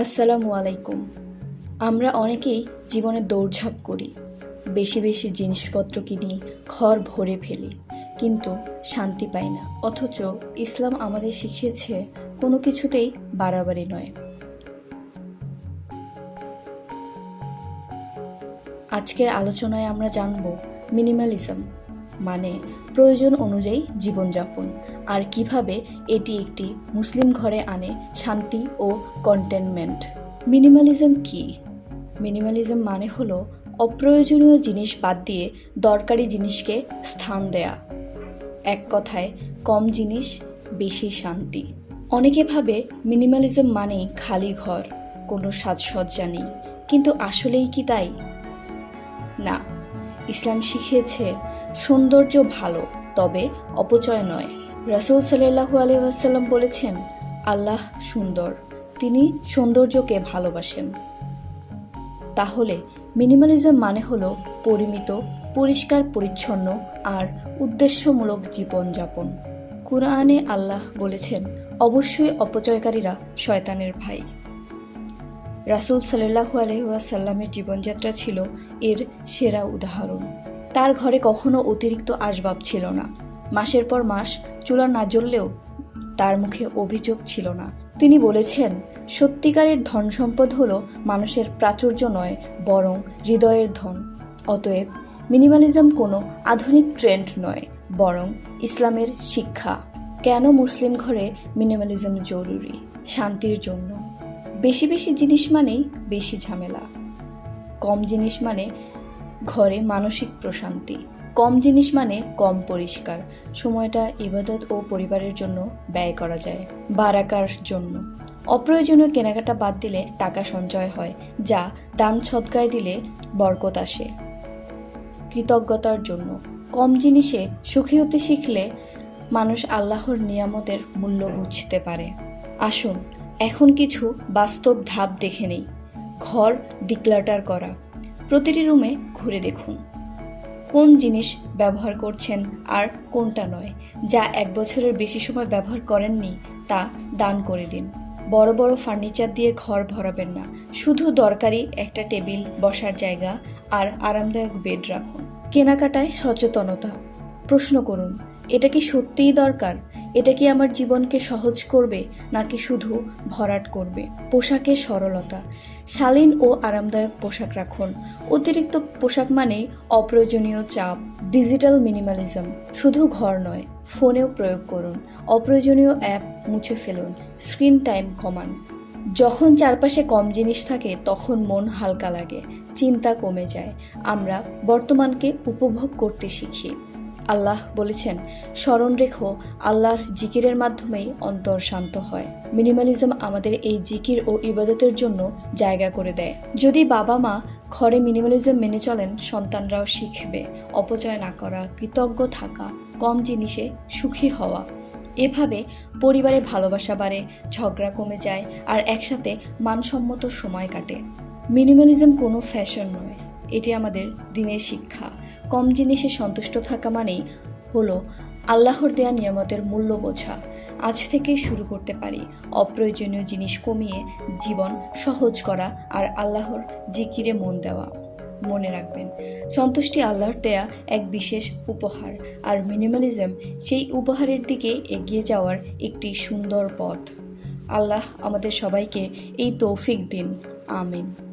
আসসালামু আলাইকুম। আমরা অনেকেই জীবনে দৌড়ঝাঁপ করি, বেশি বেশি জিনিসপত্র কিনি, ঘর ভরে ফেলি, কিন্তু শান্তি পাই না। অথচ ইসলাম আমাদের শিখিয়েছে, কোনো কিছুতেই বাড়াবাড়ি নয়। আজকের আলোচনায় আমরা জানব মিনিমালিজম মানে প্রয়োজন অনুযায়ী জীবনযাপন। আর কীভাবে এটি একটি মুসলিম ঘরে আনে শান্তি ও কন্টেনমেন্ট মিনিমালিজম কি? মিনিমালিজম মানে হলো অপ্রয়োজনীয় জিনিস বাদ দিয়ে দরকারি জিনিসকে স্থান দেয়া। এক কথায়, কম জিনিস, বেশি শান্তি। অনেকে ভাবে মিনিমালিজম মানেই খালি ঘর, কোনো সাজসজ্জা নেই। কিন্তু আসলেই কি তাই? না। ইসলাম শিখিয়েছে সৌন্দর্য ভালো, তবে অপচয় নয়। রাসুল সাল্লাহু আলহাম বলেছেন, আল্লাহ সুন্দর, তিনি সৌন্দর্যকে ভালোবাসেন। তাহলে মিনিমালিজম মানে হলো পরিমিত, পরিষ্কার, পরিচ্ছন্ন আর উদ্দেশ্যমূলক জীবনযাপন। কুরআনে আল্লাহ বলেছেন, অবশ্যই অপচয়কারীরা শয়তানের ভাই। রাসুল সাল্লাহু আলহাসাল্লামের জীবনযাত্রা ছিল এর সেরা উদাহরণ। তার ঘরে কখনো অতিরিক্ত আসবাব ছিল না। মাসের পর মাস চুলা না জ্বললেও তার মুখে অভিযোগ ছিল না। তিনি বলেছেন, সত্যিকারের ধন সম্পদ হলো মানুষের প্রাচুর্য নয়, বরং হৃদয়ের ধন। অতএব মিনিমালিজম কোনো আধুনিক ট্রেন্ড নয়, বরং ইসলামের শিক্ষা। কেন মুসলিম ঘরে মিনিমালিজম জরুরি? শান্তির জন্য। বেশি বেশি জিনিস মানেই বেশি ঝামেলা। কম জিনিস মানে ঘরে মানসিক প্রশান্তি। কম জিনিস মানে কম পরিষ্কার। সময়টা ইবাদত ও পরিবারের জন্য ব্যয় করা যায়, বারাকার জন্য। অপ্রয়োজনীয় কেনাকাটা বাদ দিলে টাকা সঞ্চয় হয়, যা দান সৎকায় দিলে বরকত আসে। কৃতজ্ঞতার জন্য। কম জিনিসে সুখী হতে শিখলে মানুষ আল্লাহর নিয়ামতের মূল্য বুঝতে পারে। আসুন, এখন কিছু বাস্তব ধাপ দেখে নেই। ঘর ডিক্লাটার করা। প্রতিটি রুমে ঘুরে দেখুন। কোন জিনিস ব্যবহার করছেন আর কোনটা নয়, যা এক বছরের বেশি সময় ব্যবহার করেননি তা দান করে দিন। বড় বড় ফার্নিচার দিয়ে ঘর ভরাবেন না, শুধু দরকারি একটা টেবিল, বসার জায়গা আর আরামদায়ক বেড রাখুন। কেনাকাটায় সচেতনতা। প্রশ্ন করুন, এটা কি সত্যিই দরকার? এটা কি আমার জীবনকে সহজ করবে, নাকি শুধু ভরাট করবে? পোশাকের সরলতা। শালীন ও আরামদায়ক পোশাক রাখুন। অতিরিক্ত পোশাক মানেই অপ্রয়োজনীয় চাপ, ডিজিটাল মিনিমালিজম। শুধু ঘর নয়, ফোনেও প্রয়োগ করুন। অপ্রয়োজনীয় অ্যাপ মুছে ফেলুন। স্ক্রিন টাইম কমান। যখন চারপাশে কম জিনিস থাকে, তখন মন হালকা লাগে। চিন্তা কমে যায়। আমরা বর্তমানকে উপভোগ করতে শিখি। আল্লাহ বলেছেন, স্মরণ রেখো, আল্লাহর জিকিরের মাধ্যমেই অন্তর শান্ত হয়। মিনিমালিজম আমাদের এই জিকির ও ইবাদতের জন্য জায়গা করে দেয়। যদি বাবা মা ঘরে মিনিমালিজম মেনে চলেন, সন্তানরাও শিখবে। অপচয় না করা, কৃতজ্ঞ থাকা, কম জিনিসে সুখী হওয়া। এভাবে পরিবারে ভালোবাসা বাড়ে, ঝগড়া কমে যায়, আর একসাথে মানসম্মত সময় কাটে। মিনিমালিজম কোনো ফ্যাশন নয়। এটি আমাদের দিনের শিক্ষা। কম জিনিসে সন্তুষ্ট থাকা মানেই হলো আল্লাহর দেয়া নিয়ামতের মূল্য বোঝা। আজ থেকেই শুরু করতে পারি। অপ্রয়োজনীয় জিনিস কমিয়ে জীবন সহজ করা আর আল্লাহর জিকিরে মন দেওয়া। মনে রাখবেন, সন্তুষ্টি আল্লাহর দেয়া এক বিশেষ উপহার আর মিনিমালিজম সেই উপহারের দিকে এগিয়ে যাওয়ার একটি সুন্দর পথ। আল্লাহ আমাদের সবাইকে এই তৌফিক দিন। আমিন।